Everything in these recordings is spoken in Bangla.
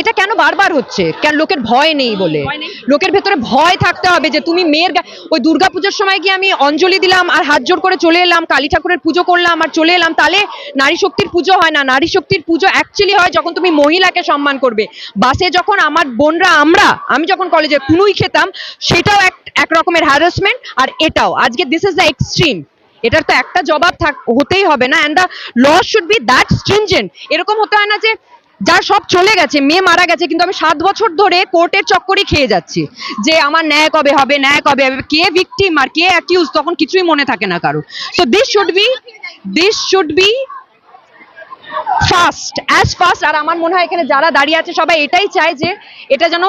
এটা কেন বারবার হচ্ছে? কেন লোকের ভয় নেই বলে? লোকের ভেতরে ভয় থাকতে হবে যে তুমি মেয়ের ওই দুর্গাপুজোর সময় গিয়ে আমি অঞ্জলি দিলাম আর হাত জোর করে চলে এলাম কালী ঠাকুরের পুজো করলাম আর চলে এলাম তাহলে নারী শক্তির পুজো হয় না। নারী শক্তির পুজো অ্যাকচুয়ালি হয় যখন তুমি মহিলাকে সম্মান করবে। বাসে যখন আমার বোনরা আমরা আমি যখন কলেজে কুনুই খেতাম সেটাও এক এক রকমের হ্যারাসমেন্ট আর এটাও। আজকে দিস ইজ দ্য এক্সট্রিম এটার তো একটা জবাব থাক হতেই হবে না। And the law should be that stringent এরকম হতে হয় না যে যার সব চলে গেছে, মেয়ে মারা গেছে, কিন্তু আমি সাত বছর ধরে কোর্টের চক্করই খেয়ে যাচ্ছি যে আমার ন্যায় কবে হবে, ন্যায় কবে হবে, কে ভিকটিম আর কে অ্যাকিউজ তখন কিছুই মনে থাকে না কারও so this should be this should be fast as fast আর আমার মনে হয় এখানে যারা দাঁড়িয়ে আছে সবাই এটাই চায় যে এটা যেন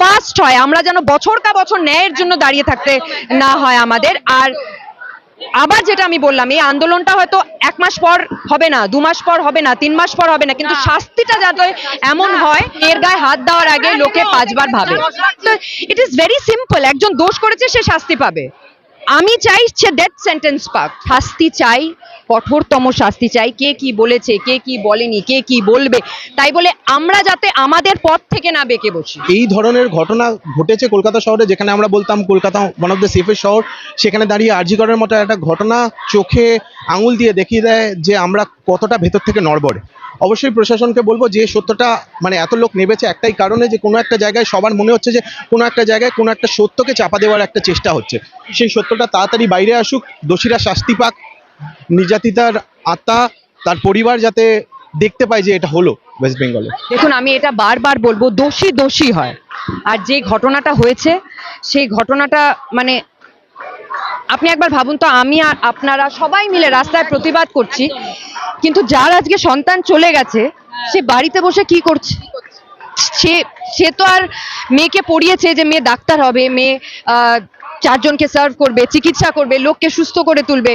ফাস্ট হয়, আমরা যেন বছর কা বছর ন্যায়ের জন্য দাঁড়িয়ে থাকতে না হয় আমাদের, আর আবার যেটা আমি বললাম এই আন্দোলনটা হয়তো এক মাস পর হবে না দু মাস পর হবে না তিন মাস পর হবে না কিন্তু শাস্তিটা যাতে এমন হয় এর গায়ে হাত দেওয়ার আগে লোকে পাঁচবার ভাবে। ইট ইজ ভেরি সিম্পল একজন দোষ করেছে সে শাস্তি পাবে। আমি চাই সে ডেথ সেন্টেন্স পাক। শাস্তি চাই, কঠোরতম শাস্তি চাই। কে কি বলেছে, কে কি বলেনি, কে কি বলবে, তাই বলে আমরা যাতে আমাদের পথ থেকে না বেঁকে বসি। এই ধরনের ঘটনা ঘটেছে কলকাতা শহরে, যেখানে আমরা বলতাম Kolkata one of the safest শহর। সেখানে দাঁড়িয়ে আরজিগড়ের মতো একটা ঘটনা চোখে আঙুল দিয়ে দেখিয়ে দেয় যে আমরা কতটা ভেতর থেকে নড়বড়ে। অবশ্যই প্রশাসনকে বলব যে সত্যটা মানে এত লোক নেবেছে একটাই কারণে যে কোনো একটা জায়গায় সবার মনে হচ্ছে যে কোনো একটা জায়গায় কোনো একটা সত্যকে চাপা দেওয়ার একটা চেষ্টা হচ্ছে। সেই সত্যটা তাড়াতাড়ি বাইরে আসুক, দোষীরা শাস্তি পাক, নির্যাতিতার আত্মা, তার পরিবার যাতে দেখতে পায় যে এটা হলো ওয়েস্ট বেঙ্গলে দেখুন, আমি এটা বারবার বলব, দোষী দোষী হয়। আর যে ঘটনাটা হয়েছে, সেই ঘটনাটা মানে আপনি একবার ভাবুন তো, আমি আর আপনারা সবাই মিলে রাস্তায় প্রতিবাদ করছি কিন্তু যার আজকে সন্তান চলে গেছে সে বাড়িতে বসে কি করছে? সে সে তো আর মেয়েকে পড়িয়েছে যে মেয়ে ডাক্তার হবে মেয়ে চারজনকে সার্ভ করবে চিকিৎসা করবে লোককে সুস্থ করে তুলবে।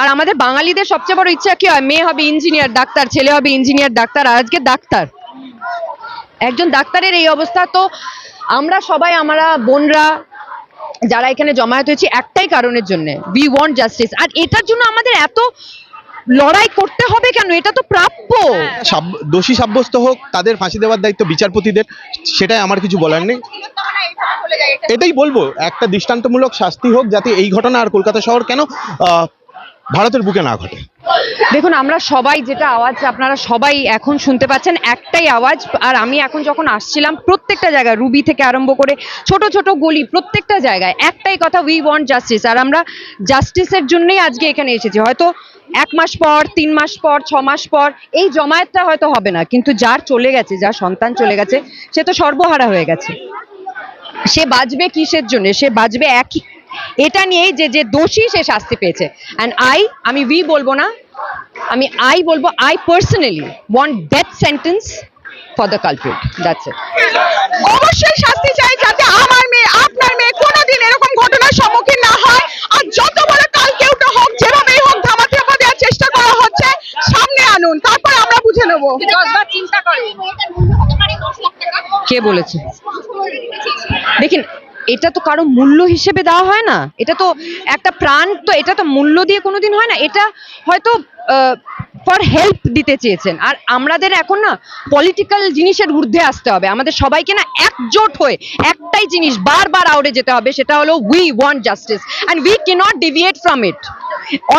আর আমাদের বাঙালিদের সবচেয়ে বড় ইচ্ছা কি হয়? মেয়ে হবে ইঞ্জিনিয়ার ডাক্তার ছেলে হবে ইঞ্জিনিয়ার ডাক্তার আর আজকে ডাক্তার। একজন ডাক্তারের এই অবস্থা তো আমরা সবাই আমরা বোনরা যারা এখানে জমায়েত হয়েছি একটাই কারণের জন্য। উই ওয়ান্ট জাস্টিস আর এটার জন্য আমাদের এত লড়াই করতে হবে কেন? এটা তো প্রাপ্য। সাব- দোষী সাব্যস্ত হোক তাদের ফাঁসি দেওয়ার দায়িত্ব বিচারপতিদের সেটাই আমার কিছু বলার নেই। এটাই বলব একটা দৃষ্টান্তমূলক শাস্তি হোক যাতে এই ঘটনা আর কলকাতা শহর কেন আহ, ভারতের বুকে না ঘটে। দেখুন আমরা সবাই যেটা আওয়াজ আপনারা সবাই এখন শুনতে পাচ্ছেন একটাই আওয়াজ আর আমি এখন যখন আসছিলাম প্রত্যেকটা জায়গায় রুবি থেকে আরম্ভ করে ছোট ছোট গলি প্রত্যেকটা জায়গায় একটাই কথা উই ওয়ান্ট জাস্টিস আর আমরা জাস্টিসের জন্যই আজকে এখানে এসেছি। হয়তো এক মাস পর, তিন মাস পর, ছ মাস পর, এই জমায়েতটা হয়তো হবে না, কিন্তু যার চলে গেছে, যার সন্তান চলে গেছে, সে তো সর্বহারা হয়ে গেছে। সে বাঁচবে কিসের জন্য? সে বাঁচবে একই। এটা নিয়েই যে যে দোষী সে শাস্তি পেয়েছে। অ্যান্ড আই আমি উই বলব না, আমি আই বলব I personally want death sentence for the culprit that's অবশ্যই শাস্তি চাই যাতে আমার মেয়ে, আপনার মেয়ে কোনোদিন এরকম ঘটনার সম্মুখীন না হয় আর যত বড় কাল কেউটা হোক যেভাবেই হোক ধামা চাপা দেওয়ার চেষ্টা করা হচ্ছে সামনে তারপর আমরা বুঝে নেব। কে বলেছে? দেখুন, এটা তো কারও মূল্য হিসেবে দেওয়া হয় না। এটা তো একটা প্রাণ, তো এটা তো মূল্য দিয়ে কোনোদিন হয় না। এটা হয়তো ফর হেল্প দিতে চেয়েছেন। আর আমাদের এখন না পলিটিক্যাল জিনিসের ঊর্ধ্বে আসতে হবে। আমাদের সবাইকে না একজোট হয়ে একটাই জিনিস বারবার আউড়ে যেতে হবে, সেটা হলো we want justice and we cannot deviate from it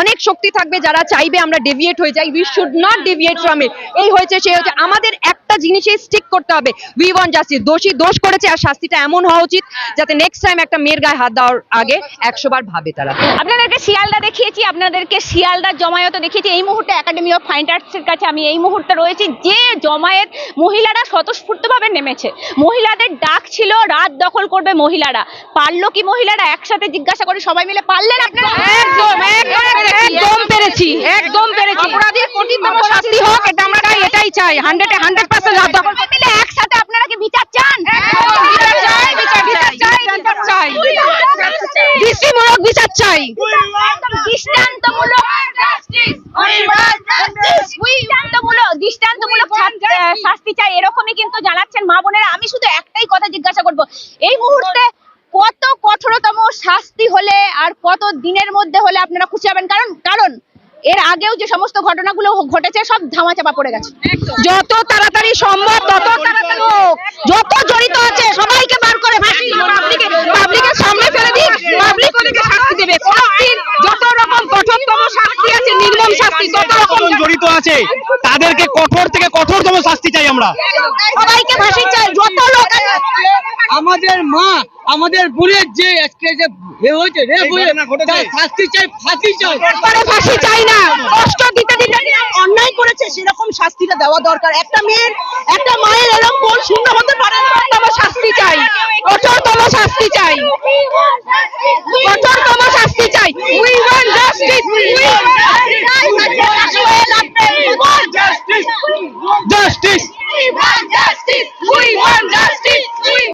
অনেক শক্তি থাকবে যারা চাইবে আমরা ডেভিয়েট হয়ে যাই. We should not deviate from it এই হয়েছে সে হয়েছে। আমাদের একটা জিনিসে স্টিক করতে হবে। উই ওয়ান্ট জাস্টিস দোষী দোষ করেছে আর শাস্তিটা এমন হওয়া উচিত যাতে নেক্সট টাইম একটা মেয়ের গায়ে হাত দেওয়ার আগে একশো বার ভাবে তারা। আপনাদেরকে শিয়ালদা দেখিয়েছি আপনাদেরকে শিয়ালদা জমায়েত দেখিয়েছি। এই মুহূর্তে একাডেমি অফ ফাইন আর্টসের কাছে আমি এই মুহূর্তে রয়েছি যে জমায়েত মহিলারা স্বতঃস্ফূর্তভাবে নেমেছে। মহিলাদের ডাক ছিল রাত দখল করবে মহিলারা। পারল কি মহিলারা? একসাথে জিজ্ঞাসা করে সবাই মিলে পারলেন? আপনারা একদম একদম পেরেছি একদম পেরেছি অপরাধীর কঠিনতম শাস্তি হোক এটা আমরা এটাই চাই। হান্ড্রেড হান্ড্রেড পার্সেন্ট রাত দখল মিলে একসাথে আপনারা কি বিচার চান? বিচার চাই, বিচার, বিচার চাই, বিচার চাই। দৃষ্টিমূলক বিচার চাই। দৃষ্টান্তমূলক দৃষ্টান্তমূলক দৃষ্টান্তমূলক শাস্তি চাই এরকমই কিন্তু জানাচ্ছেন মা বোনেরা। আমি শুধু একটাই কথা জিজ্ঞাসা করব। এই মুহূর্তে কত কঠোরতম শাস্তি হলে আর কত দিনের মধ্যে হলে আপনারা খুশি হবেন? কারণ কারণ এর আগেও যে সমস্ত ঘটনাগুলো ঘটেছে সব ধামাচাপা পড়ে গেছে। যত তাড়াতাড়ি সম্ভব তত তাড়াতাড়ি হোক যত জড়িত আছে সবাইকে বার করে পাবলিকের সামনে ফেলে দিন পাবলিক ওদেরকে শাস্তি দেবে। যত রকম কঠোরতম শাস্তি আছে নির্মম শাস্তি তত রকম তাদেরকে কঠোর থেকে কঠোরতম শাস্তি চাই আমরা। সবাইকে ফাঁসি চাই যত লোক আমাদের মা আমাদের বোনের যে আজকে যে হয়েছে। তার শাস্তি চাই ফাঁসি চাই। ফাঁসি চাই না। কষ্ট দিতে দিতে অন্যায় করেছে সেরকম শাস্তিটা দেওয়া দরকার। একটা মেয়ের একটা মায়ের এরকম মন শূন্য হতে পারে না আমার শাস্তি চাই। কঠোরতম শাস্তি চাই।